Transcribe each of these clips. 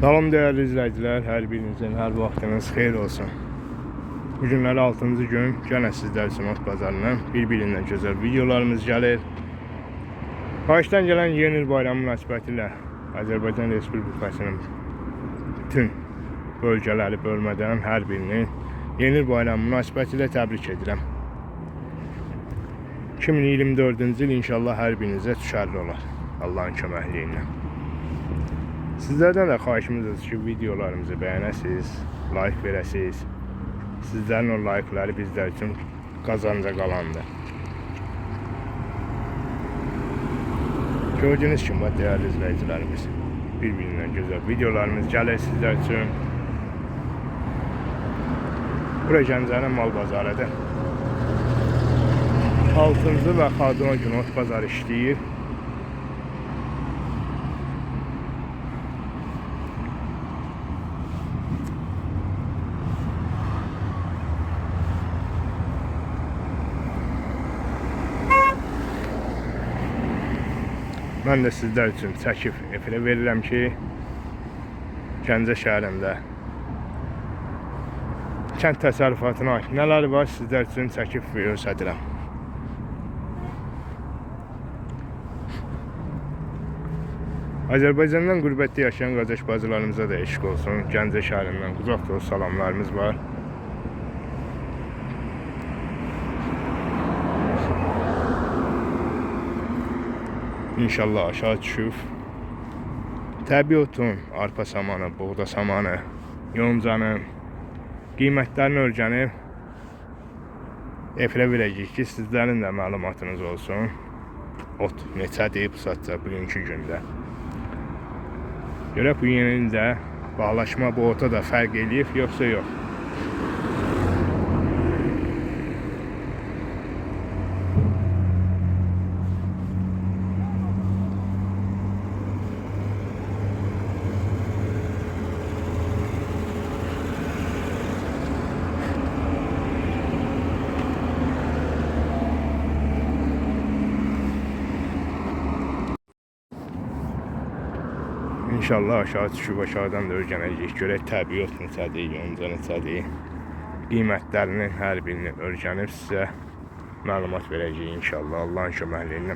Salam değerli izleyiciler, her birinizin her vaxtınız xeyir olsun. Bu günləri 6-cı gün yenə sizlər üçün ot bazarından bir-birindən gözəl videolarımız gəlir. Qarşıdan gələn yeni il bayramı münasibətilə Azərbaycan Respublikasının bütün bölgələri bölmədən hər birini yeni il bayramı münasibətilə təbrik edirəm. 2024-cü il inşallah hər birinizə düşərli olar. Allahın köməkliyi. Sizlərdən də xahişimiz ki, videolarımızı bəyənəsiniz, like verəsiniz. Sizlərin o like'ları bizlər üçün qazanca qalandır. Gördüyünüz kimi dəyərli izləyicilərimiz, bir-birindən gözəl videolarımız gəlir sizlər üçün. Bura Gəncənin mal bazarıdır. 6-cı və Xadron gün ot bazarı işləyir. Mən də sizlər üçün çəkib efirə verirəm ki, Gəncə şəhərində kənd təsərrüfatına nələr var sizlər üçün çəkib göstərirəm. Azərbaycandan qürbətdə yaşayan qardaş bacılarımıza da eşq olsun. Gəncə şəhərindən qucaq dolu salamlarımız var. İnşallah aşağı düşüb. Təbii otun, arpa samanı, buğda samanı, yoncanın qiymətlərini öyrənib efirə verəcəyik ki, sizlərin də məlumatınız olsun. Ot neçədir bu satca bugünkü gündə. Görək bu yeni bağlaşma bu ota da fərq eləyib, yoxsa yox. İnşallah aşağı düşüb aşağıdan da öyrənəcəyik. Görək təbii ot neçədir, yonca neçədir. Qiymətlərinin hər birini öyrənib sizə məlumat verəcəyik inşallah Allahın köməkliyi ilə.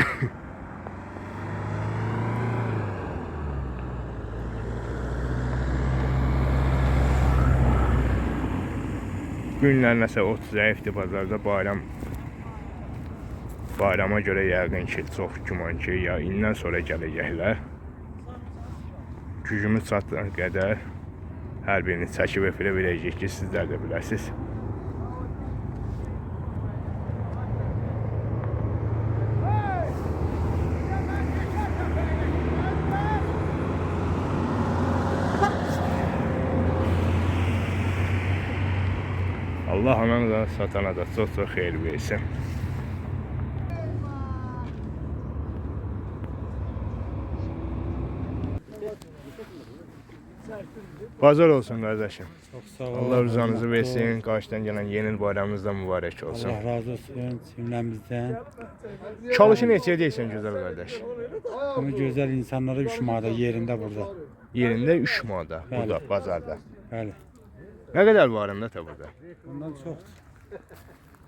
Günlər nəsə ot zəifdir bazarda bayram Bayrama görə yəqin ki, çox güman ki, ya indən sonra gələcəklər. Gücümüz çatan qədər hər birini çəkib efirə verəcəyik ki, sizlər də biləsiniz. Allah anana da satana da çox çox xeyir versin. Pazar olsun kardeşim. Çok sağ ol. Allah rızanızı versin. Karşıdan gelen yeni bayramınız da mübarek olsun. Allah razı olsun cümlemizden. Çalışın neçəyə deyirsən gözəl qardaş? Bunu güzel insanlara üşümada yerinde burada. Yerində 3 manata burada Bəli. bazarda. Bəli. Nə qədər varında ta burada? Bundan çok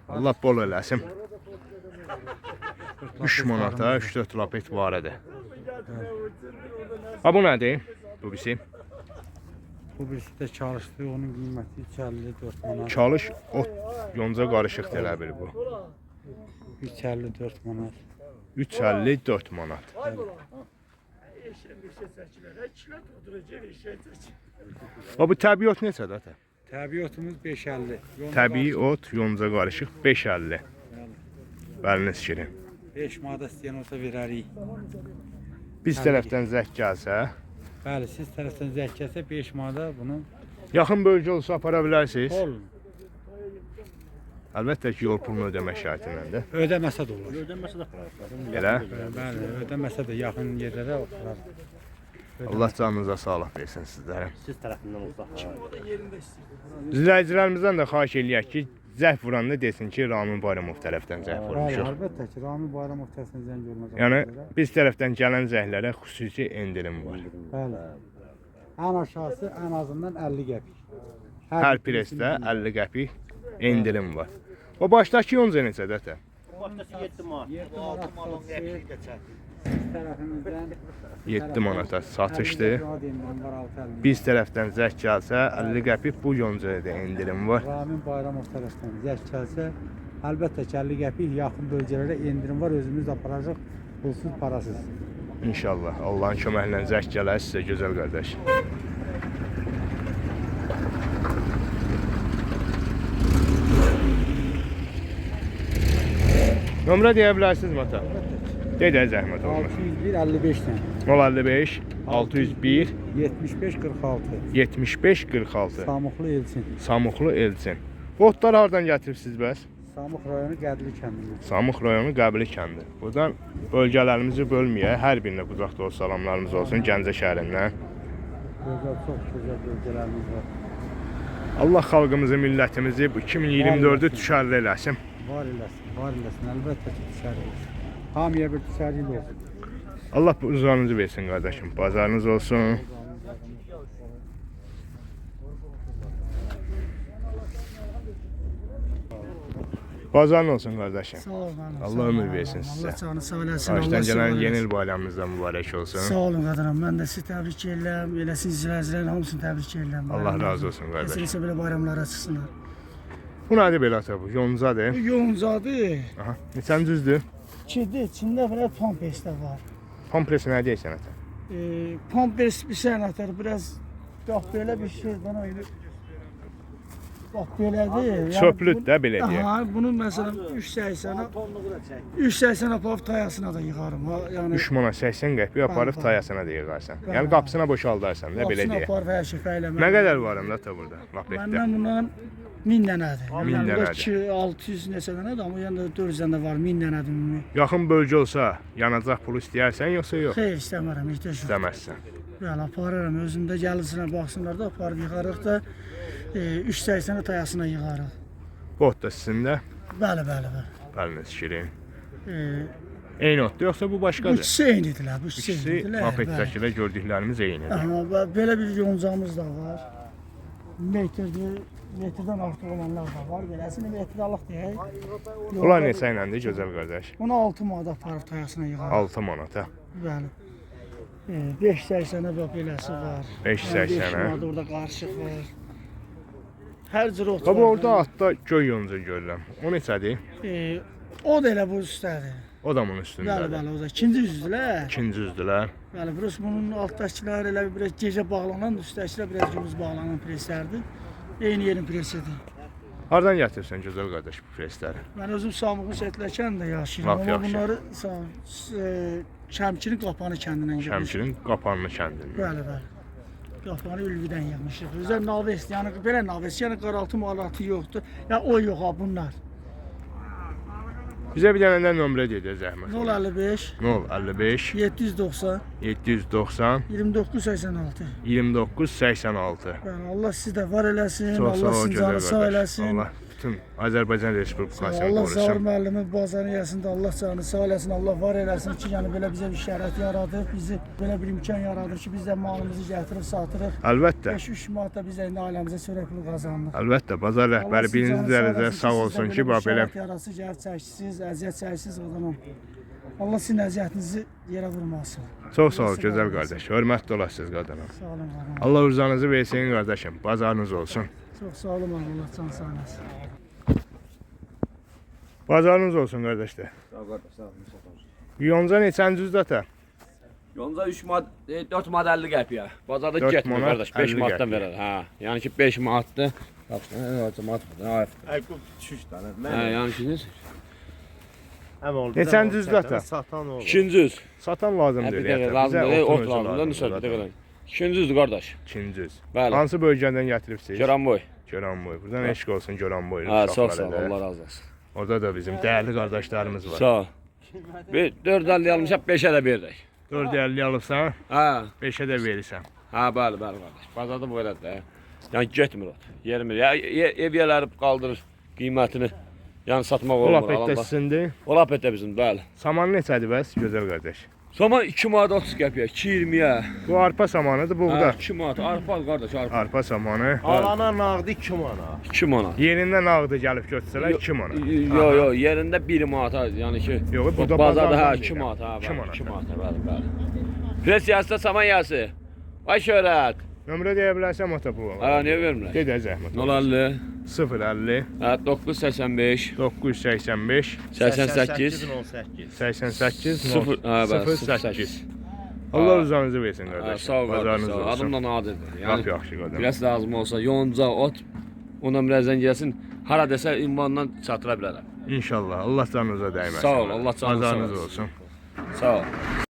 Allah bol eləsin. 3 manata 3-4 lapet varıdır. Ha bu nədir? Bu birisi. Bu birisi de çalıştı. Onun kıymeti 354 manat. Çalış ot yonca qarışıqdır elə bil bu. 354 manat. 354 manat. Ha bu təbii ot neçədir ata? Təbii otumuz 550. Yolda Təbii ot yonca qarışıq 5.50. Bəliniz şirin. 5 manat istəyən olsa verərik. Biz tərəfdən zəng gəlsə, Bəli, siz tərəfdən zəng gəlsə 5 manata bunu yaxın bölgə olsa apara bilərsiniz. olun. Əlbəttə ki, yol pulunu ödəmək şərti ilə də. Ödəməsə də olur. Elə. Bəli, ödəməsə də yaxın yerlərə olar. Allah canınıza sağlıq versin sizlərə. Siz tərəfindən olsa. İzləyicilərimizdən də xahiş eləyək ki, zəh vuranda desin ki, Ramin Bayramov tərəfdən Bəli, vurmuşuq. əlbəttə ki, Rami Bayramov təsəvvür zəng görməz. Yəni biz tərəfdən gələn zəhlərə xüsusi endirim var. Bəli. Ən aşağısı ən azından 50 qəpik. Hər presdə 50 qəpik endirim var. O başdakı yonca necədir ətə? Başdakı 7 manat. 7 manat satışdır. Tərəfimizdən 7 manata 650. Biz tərəfdən zəh gəlsə 50 qəpik bu yoncaya da endirim var. Ramin Bayramov tərəfindən zəng gəlsə, əlbəttə ki 50 qəpik yaxın bölgələrə endirim var. Özümüz aparacaq pulsuz parasız. İnşallah Allahın köməyi ilə zəh gələr sizə gözəl qardaş. Nömrə deyə bilərsiniz mata. Deyə zəhmət olmaz. 601 55 dən 055 601 75 46. 75 46 Samuqlu Elçin. Samuqlu Elçin. Botlar hardan gətiribsiz bəs? Samux rayonu Qədli kəndindən. Samux rayonu Qəbli kəndi. Buradan bölgələrimizi bölməyə hər birinə qucaq dolu salamlarımız olsun Gəncə şəhərindən. Gözəl, çox gözəl bölgələrimiz var. Allah xalqımızı, millətimizi bu 2024-ü düşərli eləsin. Var eləsin, var eləsin. Əlbəttə ki, düşərik. Hamıya bir düşərik olsun. Allah bu uzanınızı versin qardaşım. Bazarınız olsun. Bazarın olsun qardaşım. Sağ olun. Allah ömür versin sizə. Allah canı sağ eləsin. Qarşıdan Allah gələn sağ yeni eləsin. il bayramınız da mübarək olsun. Sağ olun qadınım. Mən də sizi təbrik edirəm. Elə siz izləyicilərin hamısını təbrik edirəm. Allah razı olsun qardaş. Kesinlikle belə bayramlara çıxsınlar. Bu nədir belə ata bu? Yoncadır. Bu yoğuncadı. Aha. Neçən düzdür? Kedi içində belə pampers də var. Kompresi nə deyirsən ata? E, pampers bir sənətər biraz bax belə bir şeydən ayrı. Bax belədir. Yəni Çöplüd bu- də belə deyək. Aha, bunu məsələn 380-ə 380 aparıb tayasına da yığarım. Ha, yəni 3 manat 80 qəpik aparıb tayasına da yığarsan. Bəli, Yəni qapısına boşaldarsan da belə deyək. aparıb hər şey fəyləmək. Nə qədər var anda ata burada? Lapetdə. Məndən bundan 1000 dənədir. Min Yəni burada dənədir. 2 600 neçə dənədir, amma yəni 400 dənə var, 1000 dənədir ümumi. Yaxın bölgə olsa yanacaq pulu istəyərsən yoxsa yox? Xeyr istəmirəm, ehtiyac yox. İstəməzsən. Bəli, aparıram. Özümdə gəlirsinə baxsınlar da aparıb yığarıq da 380 tayasına yığarıq. Bot da sizində. Bəli, bəli, bəli. Bəliniz şirin. E, Eyni otdur yoxsa bu başqadır? ikisi eynidirlər, bu ikisi İkisi eynidirlər. bəli. lapetdəkilə gördüklərimiz eynidir. Bə- belə bir yoncamız da var. Metrdir, metrdən artıq olanlar da var. Beləsini metralıq deyək. Bunlar neçə iləndir gözəl qardaş? Bunu 6 manat aparıb tayasına yığarıq. 6 manata. Bəli. E, 580-ə bax beləsi var. 580-ə. 5 manat orada qarışıq var. Hər cür ot Baba var. orada atda göy yonca görürəm. O neçədir? E, o da elə bu üstədir. O da bunun Bəli, üstündədir. bəli, o da ikinci yüzdülər. İkinci üzdülər. Bəli, burası bunun altdakılar elə bir gecə bağlanan, üstdəkilər biraz gündüz bağlanan preslərdir. Eyni yerin presidir. Hardan gətirsən gözəl qardaş bu presləri? Mən özüm Samıqlı Şətləkən də yaşayıram, Lap amma yaxşı. bunları sağ e, Şəmkirin Qapanı kəndindən gəlmişəm. Şəmkirin qapanlı kəndindən. Bəli, bəli. Qapanı Ülvidən yığmışıq. Özəl naves, yəni belə naves, yəni qaraltı malatı yoxdur. Ya o yox ha bunlar. Bizə bir dənə də nömrə deyə zəhmət. 055 055 790 790 29 86. 29 86. Bəli, Allah sizi də var eləsin. Çox Allah sizin canı sağ eləsin. Allah bütün Azərbaycan Respublikasını Allah Zahir qorusun. müəllimi bazarın yəsində Allah canı sağ eləsin, Allah var eləsin ki, yəni belə bizə bir şərait yaradır, bizi belə bir imkan yaradır ki, biz də malımızı gətirib satırıq. Əlbəttə. 5-3 manatda biz də indi ailəmizə pulu qazanırıq. Əlbəttə bazar rəhbəri birinci dərəcədə sağ olsun ki, bax belə yarası gəlib çəksiz, əziyyət çəksiz adamım. Allah sizin əziyyətinizi yerə vurmasın. çox sağ ol gözəl qardaş. Hörmətli olasınız qadınım. Sağ olun. Allah rızanızı versin qardaşım. Bazarınız olsun. Çox sağ olun Allah can sağ olasın. Bazarınız olsun qardaşlar. Sağ ol qardaş, sağ ol. Yonca neçənci üzdə ata? Yonca 3 manat, 4 manat 50 qəpiyə. Bazarda Dörd getmir manat, qardaş, 5 50 manatdan qəpiyə. verər. Hə, yəni ki 5 manatdır. Baxın, hə, manat. Hə, Aykut çüş tane. hə, yəni ki Hem oldu. Neçənci üzdə ata? Satan oldu. ikinci üz. Satan Hə, lazımdır. bir deyək dəqiqə lazım otun ot lazımdır, lazımdır nüsə bir dəqiqə. İkinci üzdür qardaş. İkinci üz. Bəli. Hansı bölgədən gətiribsiniz? Göranboy. Göranboy. Buradan eşq olsun Göranboy. Hə, çox sağ ol, Allah razı olsun. Orada da bizim dəyərli qardaşlarımız var. Sağ ol. Bir 450 almışam, 5-ə də veririk. 450 alıbsan, Hə, 5-ə də verirsən. hə, bəli, bəli qardaş. Bazarda bu belədir. də. Yəni getmir ot. Yermir. Ya, ev yerləri qaldırır. qiymətini yəni satmaq olmur. lapetdə alanda. sizindir. O lapetdə bizim, bəli. Saman neçədir bəs gözəl qardaş? Saman 2 manat 30 qəpiyə, 2 20-yə. Bu arpa samanıdır, buğda. Hə, 2 manat. Arpa al qardaş, arpa. Arpa samanı. Alana nağdı 2 manat. 2 manat. Yerindən ağdı gəlib götürsələr 2 manat. Yo yo, yerində 1 manata, yəni ki. Yox, bu da bazarda hə bazardan 2 deyirəm. manat, hə, İki bəli, manat, 2 hə. manat, bəli, bəli. Pres yası, saman yası. Ay şöhrət. Nömrə deyə bilərsən motopu. Hə, niyə vermirlər? Gedə zəhmət. 050 050 hə 985 985 88 18. 88 0 hə bəli 08. Allah uzanızı versin Hə, qardaş. sağ ol qardaş. Bazarınız sağ ol. Adım da Nadirdir. Lap Yəni yaxşı qadın. biraz lazım olsa yonca, ot ona biraz zəng gəlsin. Hara desə ünvandan çatıra bilərəm. İnşallah. Allah canınıza dəyməsin. Sağ ol, Allah olsun. olsun. Sağ ol.